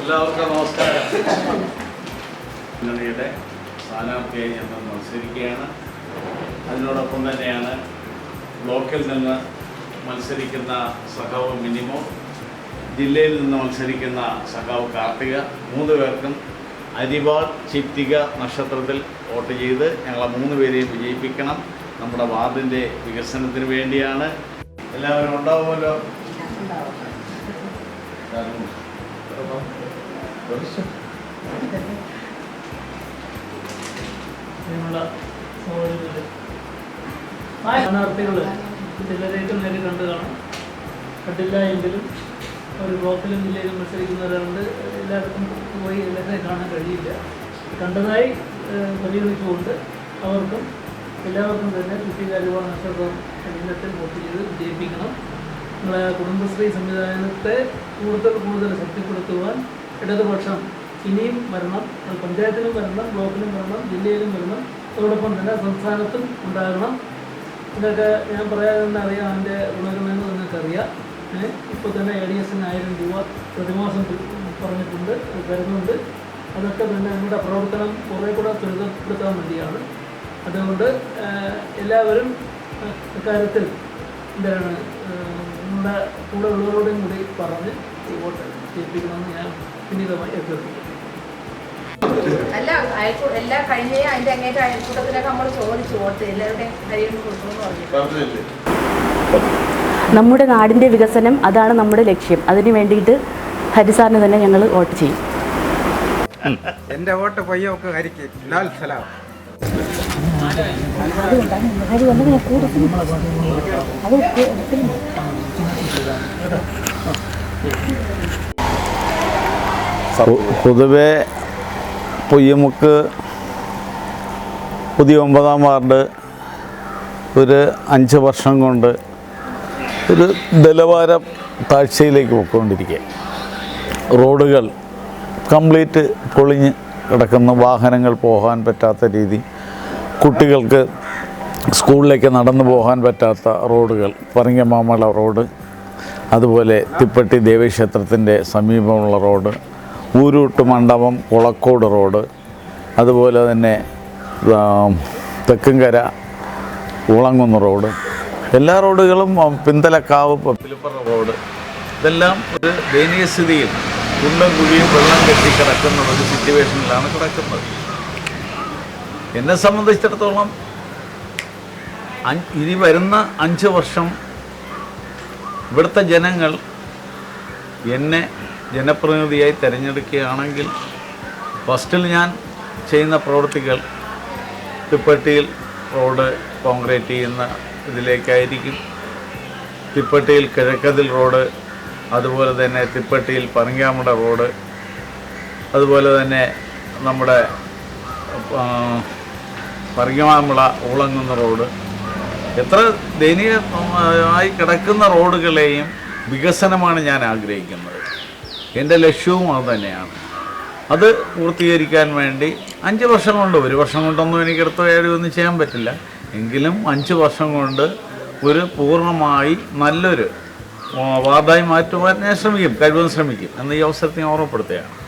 എല്ലാവർക്കും നമസ്കാരം. മുന്നണിയുടെ സ്ഥാനാർത്ഥിയായി ഞങ്ങൾ മത്സരിക്കുകയാണ്. അതിനോടൊപ്പം തന്നെയാണ് ബ്ലോക്കിൽ നിന്ന് മത്സരിക്കുന്ന സഖാവ് മിനിമോ ജില്ലയിൽ നിന്ന് മത്സരിക്കുന്ന സഖാവ് കാർത്തിക. മൂന്ന് പേർക്കും അരിവാൾ ചിത്തിക നക്ഷത്രത്തിൽ വോട്ട് ചെയ്ത് ഞങ്ങളെ മൂന്ന് പേരെയും വിജയിപ്പിക്കണം. നമ്മുടെ വാർഡിന്റെ വികസനത്തിന് വേണ്ടിയാണ്. എല്ലാവരും ഉണ്ടാവുമല്ലോ. ഇതിനുള്ള നേരെ കണ്ടു കാണാം കണ്ടില്ല എങ്കിലും ഒരു ബ്ലോക്കിലും ജില്ലയിലും മത്സരിക്കുന്നവരുണ്ട് എല്ലായിടത്തും പോയി എല്ലാവരെയും കാണാൻ കഴിയില്ല കണ്ടതായി പരിഗണിച്ചുകൊണ്ട് അവർക്കും എല്ലാവർക്കും തന്നെ കൃഷി കാര്യമാണ് നക്ഷത്രം ഇന്നത്തെ വോട്ട് ചെയ്ത് വിജയിപ്പിക്കണം നമ്മളെ കുടുംബശ്രീ സംവിധാനത്തെ കൂടുതൽ കൂടുതൽ ശക്തിപ്പെടുത്തുവാൻ ഇടതുപക്ഷം ഇനിയും വരണം അത് പഞ്ചായത്തിലും വരണം ബ്ലോക്കിലും വരണം ജില്ലയിലും വരണം അതോടൊപ്പം തന്നെ സംസ്ഥാനത്തും ഉണ്ടാകണം. ഇതൊക്കെ ഞാൻ പറയാതെ തന്നെ അറിയാം അതിന്റെ ഗുണഗണമെന്ന് നിങ്ങൾക്കറിയാം ഇപ്പോൾ തന്നെ എ ഡി എസിന് ആയിരം രൂപ പ്രതിമാസം പറഞ്ഞിട്ടുണ്ട് വരുന്നുണ്ട് അതൊക്കെ തന്നെ നമ്മുടെ പ്രവർത്തനം കുറേ കൂടെ ത്വരിതപ്പെടുത്താൻ വേണ്ടിയാണ്. അതുകൊണ്ട് എല്ലാവരും കാര്യത്തിൽ ഇക്കാര്യത്തിൽ എന്താണ് നമ്മുടെ കൂടെ ഉള്ളവരോടും കൂടി പറഞ്ഞ് ഈ വോട്ട് ചെയ്യിപ്പിക്കണമെന്ന് ഞാൻ പിന്നീടമായി അഭ്യർത്ഥിക്കുന്നു. അല്ല അയൽക്കൂ എല്ലാ കഴിഞ്ഞ അതിന്റെ അങ്ങേറ്റ അയൽക്കൂട്ടത്തിലൊക്കെ നമ്മൾ ചോദിച്ചു വോട്ട് എല്ലാവരുടെയും കഴിയുമ്പോൾ കൊടുക്കുമെന്ന് പറഞ്ഞു. നമ്മുടെ നാടിന്റെ വികസനം അതാണ് നമ്മുടെ ലക്ഷ്യം. അതിന് വേണ്ടിയിട്ട് ഹരിസാറിന് തന്നെ ഞങ്ങൾ വോട്ട് ചെയ്യും. എന്റെ വോട്ട് പയ്യൊക്കെ ഹരിക്ക്. ലാൽ സലാം. പൊതുവെ പൊയ്യമുക്ക് പുതിയ ഒമ്പതാം വാർഡ് ഒരു അഞ്ച് വർഷം കൊണ്ട് ഒരു നിലവാര താഴ്ചയിലേക്ക് പോയിക്കൊണ്ടിരിക്കുക റോഡുകൾ കംപ്ലീറ്റ് പൊളിഞ്ഞ് കിടക്കുന്ന വാഹനങ്ങൾ പോകാൻ പറ്റാത്ത രീതി കുട്ടികൾക്ക് സ്കൂളിലേക്ക് നടന്നു പോകാൻ പറ്റാത്ത റോഡുകൾ പറങ്ങമാമല റോഡ് അതുപോലെ തിപ്പട്ടി ദേവീക്ഷേത്രത്തിന്റെ സമീപമുള്ള റോഡ് ഊരൂട്ട് മണ്ഡപം കുളക്കോട് റോഡ് അതുപോലെ തന്നെ തെക്കുംകര ഉളങ്ങുന്ന റോഡ്. എല്ലാ റോഡുകളും പിന്തലക്കാവ് പപ്പിലിപ്പറ റോഡ്. ഇതെല്ലാം ഒരു ദയനീയ സ്ഥിതിയിൽ കുണ്ടും കുഴിയും വെള്ളം കെട്ടി കിടക്കുന്ന ഒരു സിറ്റുവേഷനിലാണ് കിടക്കുന്നത്. എന്നെ സംബന്ധിച്ചിടത്തോളം ഇനി വരുന്ന അഞ്ച് വർഷം ഇവിടുത്തെ ജനങ്ങൾ എന്നെ ജനപ്രതിനിധിയായി തിരഞ്ഞെടുക്കുകയാണെങ്കിൽ ഫസ്റ്റിൽ ഞാൻ ചെയ്യുന്ന പ്രവൃത്തികൾ തിപ്പട്ടിയിൽ റോഡ് കോൺക്രീറ്റ് ചെയ്യുന്ന ഇതിലേക്കായിരിക്കും. തിപ്പട്ടിയിൽ കിഴക്കതിൽ റോഡ് അതുപോലെ തന്നെ തിപ്പട്ടിയിൽ പറങ്കാമുട റോഡ് അതുപോലെ തന്നെ നമ്മുടെ ആ, ഉളങ്ങുന്ന റോഡ് എത്ര ദയനീയമായി കിടക്കുന്ന റോഡുകളെയും വികസനമാണ് ഞാൻ ആഗ്രഹിക്കുന്നത്. എന്റെ ലക്ഷ്യവും അത് തന്നെയാണ്. അത് പൂർത്തീകരിക്കാൻ വേണ്ടി അഞ്ച് വർഷം കൊണ്ട് ഒരു വർഷം കൊണ്ടൊന്നും എനിക്ക് എടുത്ത കാര്യമൊന്നും ചെയ്യാൻ പറ്റില്ല. എങ്കിലും അഞ്ച് വർഷം കൊണ്ട് ഒരു പൂർണമായി നല്ലൊരു വാർഡായി മാറ്റുവാൻ ഞാൻ ശ്രമിക്കും കഴിവതും ശ്രമിക്കും. എന്ന് ഈ അവസരത്തെ ഓർമ്മപ്പെടുത്തുകയാണ്.